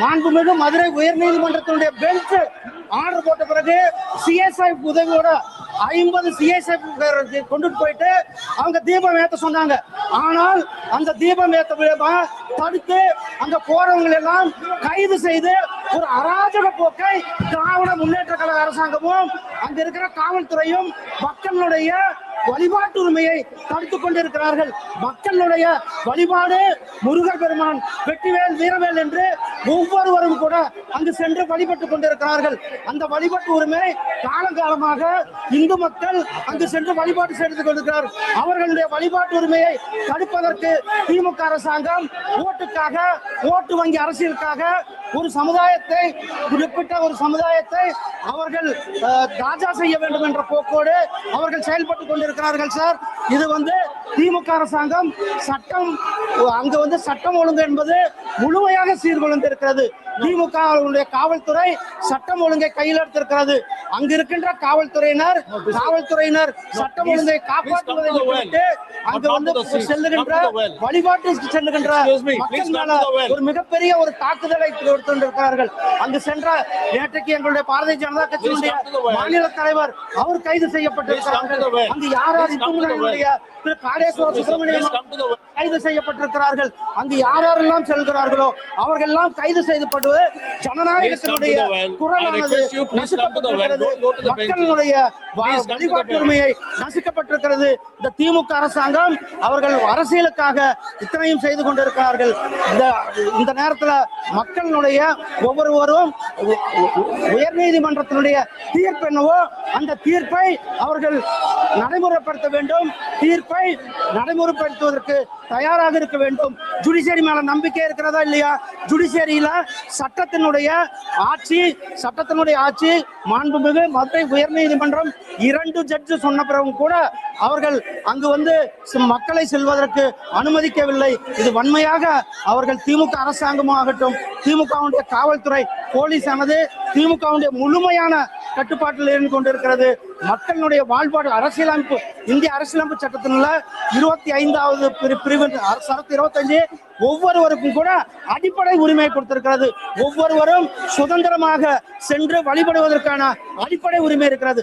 மாண்புமிகு Madurai உயர்நீதிமன்றத்தினுடைய bench order போட்ட பிறகு சிஎஸ்ஐ உதவியோட ஐம்பது சிஎஸ்ஐ கொண்டுட்டு போயிட்டு அவங்க தீபம் ஏத்த சொன்னாங்க. ஆனால் அந்த தீபம் ஏத்த விழாவை தடுத்து அந்த போறவங்களை எல்லாம் கைது செய்து ஒரு அராஜக போக்கை திராவிட முன்னேற்ற கழக அரசாங்கமும் அங்க இருக்கிற காவல்துறையும் மக்களுடைய வழிபாட்டு உரிமையை தடுத்துக் கொண்டிருக்கிறார்கள். மக்களுடைய வழிபாடு முருகர் பெருமான் வெற்றிவேல் வீரவேல் என்று ஒவ்வொருவரும் கூட அங்கு சென்று வழிபட்டுக் கொண்டிருக்கிறார்கள். அந்த வழிபாட்டு உரிமை காலங்காலமாக இந்து மக்கள் அங்கு சென்று வழிபாடு செய்து கொண்டிருக்கிறார். அவர்களுடைய வழிபாட்டு உரிமையை தடுப்பதற்கு திமுக அரசாங்கம் ஓட்டுக்காக ஓட்டு வங்கி அரசியலுக்காக ஒரு சமுதாயத்தை குறிப்பிட்ட ஒரு சமுதாயத்தை அவர்கள் ராஜா தாஜா செய்ய வேண்டும் என்ற போக்கோடு அவர்கள் செயல்பட்டு கொண்டிருக்கிறார்கள் சார். இது வந்து திமுக அரசாங்கம் சட்டம் அங்க வந்து சட்டம் ஒழுங்கு என்பது முழுமையாக சீர்குலைந்திருக்கிறது. திமுக அவர்களுடைய காவல்துறை சட்டம் ஒழுங்கை கையில் எடுத்திருக்கிறது. அங்க இருக்கின்ற காவல்துறையினர் காவல்துறையினர் சட்டம் ஒழுங்கை காப்பாற்றுவதை. விட்டுவிட்டு அங்க வந்து. செல்லுகின்ற Come to the well. வழிபாட்டு செல்லுகின்ற. ஒரு மிகப்பெரிய ஒரு தாக்குதலை கொடுத்திருக்கிறார்கள் அங்கு சென்ற நேற்றைக்கு எங்களுடைய பாரதிய ஜனதா கட்சியினுடைய. மாநில தலைவர் அவர் கைது செய்யப்பட்டிருக்கிறார்கள். அங்கு யார் யார் திரு காடேஸ்வர சுப்பிரமணியம். கைது செய்யப்பட்டிருக்கிறார்கள் அங்கு யார் யாரெல்லாம் செல்கிறார்களோ அவர்கள் எல்லாம் கைது செய்யப்பட்டு ஜனநாயகத்தினுடைய குரலானது. நசுக்கப்பட்டிருக்கிறது Benches. மக்களுடைய வ- Please come to the வழிபாட்டு bench. உரிமையை நசுக்கப்பட்டிருக்கிறது இந்த திமுக அரசாங்கம் அவர்கள் அரசியலுக்காக இத்தனையும் செய்து கொண்டிருக்கிறார்கள் இந்த இந்த நேரத்துல மக்களுடைய ஒவ்வொருவரும் உயர் நீதிமன்றத்தினுடைய உயர்நீதிமன்றத்தினுடைய தீர்ப்பு என்னவோ அந்த தீர்ப்பை அவர்கள் நடைமுறைப்படுத்த வேண்டும். தீர்ப்பை நடைமுறைப்படுத்துவதற்கு தயாராக இருக்க வேண்டும். ஜுடிஷியரி மேல நம்பிக்கை இருக்கிறதா இல்லையா? ஜுடிஷியரியில சட்டத்தினுடைய ஆட்சி சட்டத்தினுடைய ஆட்சி மாண்புமிகு மதுரை உயர்நீதிமன்றம் இரண்டு ஜட்ஜு சொன்ன பிறகும் கூட அவர்கள் அங்கு வந்து மக்களை செல்வதற்கு அனுமதிக்கவில்லை. இது வன்மையாக அவர்கள் திமுக அரசாங்கமும் ஆகட்டும் திமுகவுடைய காவல்துறை போலீஸ் ஆனது திமுகவுடைய முழுமையான கட்டுப்பாட்டில் இருந்து கொண்டிருக்கிறது. மக்களுடைய வாழ்பாடு அரசியலமைப்பு இந்திய அரசியலமைப்பு சட்டத்தினுள்ள இருபத்தி ஐந்தாவது பிரிவு சரத்து இருபத்தஞ்சு ஒவ்வொருவருக்கும் கூட அடிப்படை உரிமை கொடுத்திருக்கிறது. ஒவ்வொருவரும் சுதந்திரமாக சென்று வழிபடுவதற்கான அடிப்படை உரிமை இருக்கிறது.